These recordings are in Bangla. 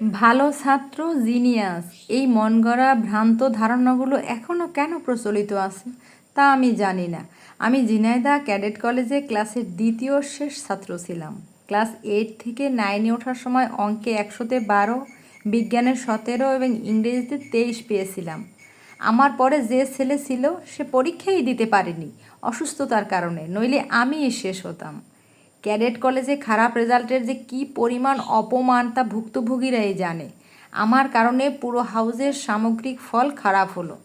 ভালো ছাত্র জিনিয়াস। এই মন গড়া ভ্রান্ত ধারণাগুলো এখনও কেন প্রচলিত আছে, তা আমি জানি না। আমি ঝিনাইদা ক্যাডেট কলেজে ক্লাসের দ্বিতীয় শেষ ছাত্র ছিলাম। ক্লাস এইট থেকে নাইনে ওঠার সময় অঙ্কে একশোতে বারো বিজ্ঞানের সতেরো এবং ইংরেজিতে তেইশ পেয়েছিলাম। আমার পরে যে ছেলে ছিল, সে পরীক্ষাই দিতে পারেনি, অসুস্থতার কারণে, নইলে আমিই শেষ হতাম। ক্যাডেট কলেজে খারাপ রেজাল্টের যে কি পরিমাণ অপমান তা ভুক্তভোগীরাই জানে। আমার কারণে পুরো হাউজের সামগ্রিক ফল খারাপ হলো।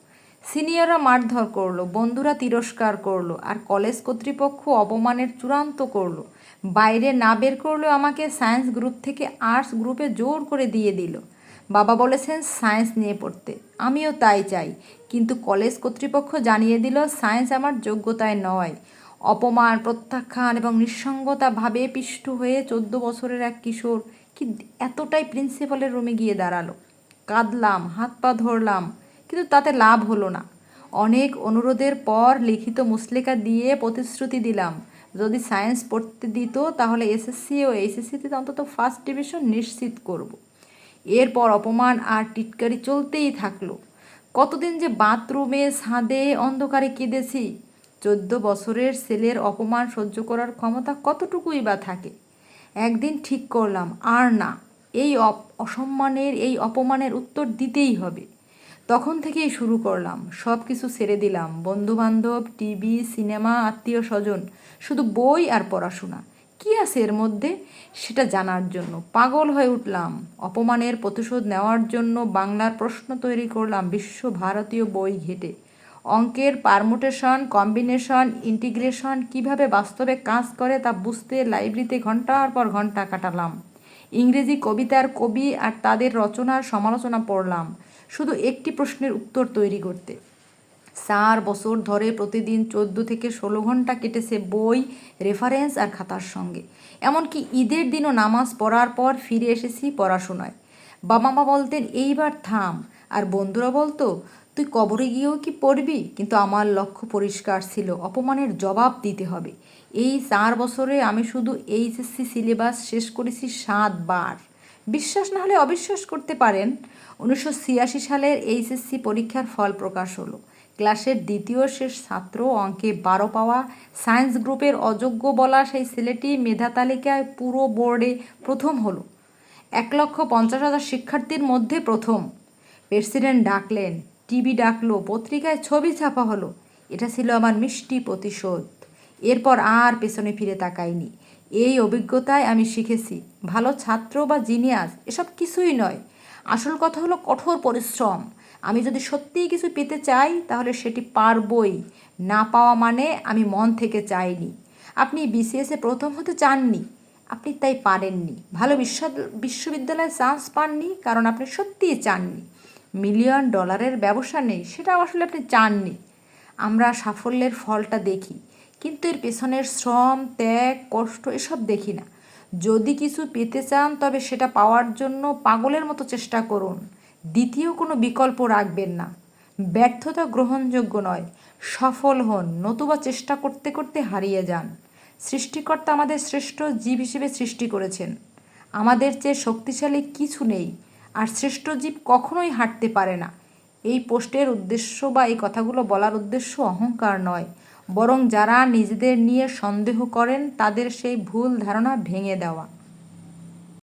সিনিয়ররা মারধর করল, বন্ধুরা তিরস্কার করল, আর কলেজ কর্তৃপক্ষ অপমানের চূড়ান্ত করল। বাইরে না বের করলেও আমাকে সায়েন্স গ্রুপ থেকে আর্টস গ্রুপে জোর করে দিয়ে দিল। বাবা বলেছেন, সায়েন্স নিয়ে পড়তে। আমিও তাই চাই, কিন্তু কলেজ কর্তৃপক্ষ জানিয়ে দিল, সায়েন্স আমার যোগ্যতায় নয়। অপমান, প্রত্যাখ্যান এবং নিঃসঙ্গতা ভাবে পিষ্ট হয়ে চোদ্দ বছরের এক কিশোর কি এতটাই প্রিন্সিপালের রুমে গিয়ে দাঁড়াল। কাঁদলাম, হাত পা ধরলাম, কিন্তু তাতে লাভ হলো না। অনেক অনুরোধের পর লিখিত মুসলেকা দিয়ে প্রতিশ্রুতি দিলাম, যদি সায়েন্স পড়তে দিত তাহলে এসএসসি ও এইচএসসিতে অন্তত ফার্স্ট ডিভিশন নিশ্চিত করব। এরপর অপমান আর টিটকারি চলতেই থাকল। কতদিন যে বাথরুমে ছাদে, অন্ধকারে কেঁদেছি চোদ্দ বছরের ছেলের অপমান সহ্য করার ক্ষমতা কতটুকুই বা থাকে? একদিন ঠিক করলাম, আর না, এই অসম্মানের, এই অপমানের উত্তর দিতেই হবে। তখন থেকেই শুরু করলাম সব কিছু ছেড়ে দিলাম। বন্ধুবান্ধব, টিভি, সিনেমা আত্মীয় স্বজন শুধু বই আর পড়াশোনা। কী আছে এর মধ্যে? সেটা জানার জন্য পাগল হয়ে উঠলাম। অপমানের প্রতিশোধ নেওয়ার জন্য বাংলার প্রশ্ন তৈরি করলাম বিশ্ব ভারতীয় বই ঘেটে। অঙ্কের পারমুটেশন, কম্বিনেশন, ইন্টিগ্রেশন কীভাবে বাস্তবে কাজ করে তা বুঝতে লাইব্রেরিতে ঘণ্টার পর ঘণ্টা কাটালাম। ইংরেজি কবিতার কবি আর তাদের রচনার সমালোচনা পড়লাম। শুধু একটি প্রশ্নের উত্তর তৈরি করতে। চার বছর ধরে প্রতিদিন চোদ্দ থেকে ষোলো ঘণ্টা কেটেছে বই, রেফারেন্স আর খাতার সঙ্গে। এমনকি ঈদের দিনও নামাজ পড়ার পর ফিরে এসেছি পড়াশোনায়। বাবা মা বলতেন, এইবার থাম। আর বন্ধুরা বলতো তুই কবরে গিয়েও কি পড়বি? কিন্তু আমার লক্ষ্য পরিষ্কার ছিল, অপমানের জবাব দিতে হবে। এই চার বছরে আমি শুধু এইচএসসি সিলেবাস শেষ করেছি সাতবার। বিশ্বাস না হলে অবিশ্বাস করতে পারেন। উনিশশো ছিয়াশি সালের এইচএসসি পরীক্ষার ফল প্রকাশ হলো। ক্লাসের দ্বিতীয় শেষ ছাত্র অঙ্কে বারো পাওয়া, সায়েন্স গ্রুপের অযোগ্য বলা সেই ছেলেটি মেধা তালিকায় পুরো বোর্ডে প্রথম হলো। এক লক্ষ পঞ্চাশ হাজার শিক্ষার্থীর মধ্যে প্রথম। প্রেসিডেন্ট ডাকলেন টিভি ডাকলো, পত্রিকায় ছবি ছাপা হলো। এটা ছিল আমার মিষ্টি প্রতিশোধ। এরপর আর পেছনে ফিরে তাকাইনি। এই অভিজ্ঞতায় আমি শিখেছি, ভালো ছাত্র বা জিনিয়াস, এসব কিছুই নয়। আসল কথা হলো কঠোর পরিশ্রম। আমি যদি সত্যিই কিছু পেতে চাই, তাহলে সেটি পারবই। না পাওয়া মানে আমি মন থেকে চাইনি। আপনি বিসিএসে প্রথম হতে চাননি। আপনি তাই পারেননি। ভালো বিশ্ব বিশ্ববিদ্যালয়ে চান্স পাননি, কারণ আপনি সত্যিই চাননি। মিলিয়ন ডলারের ব্যবসা নেই সেটা আসলে আপনি চাননি। আমরা সাফল্যের ফলটা দেখি, কিন্তু এর পেছনের শ্রম, ত্যাগ, কষ্ট এসব দেখি না। যদি কিছু পেতে চান, তবে সেটা পাওয়ার জন্য পাগলের মতো চেষ্টা করুন। দ্বিতীয় কোনো বিকল্প রাখবেন না। ব্যর্থতা গ্রহণযোগ্য নয়। সফল হন, নতুবা চেষ্টা করতে করতে হারিয়ে যান। সৃষ্টিকর্তা আমাদের শ্রেষ্ঠ জীব হিসেবে সৃষ্টি করেছেন। আমাদের চেয়ে শক্তিশালী কিছু নেই। আর শ্রেষ্ঠ জীব কখনোই হাঁটতে পারে না। এই পোস্টের উদ্দেশ্য বা এই কথাগুলো বলার উদ্দেশ্য অহংকার নয়। বরং যারা নিজেদের নিয়ে সন্দেহ করেন, তাদের সেই ভুল ধারণা ভেঙে দেওয়া।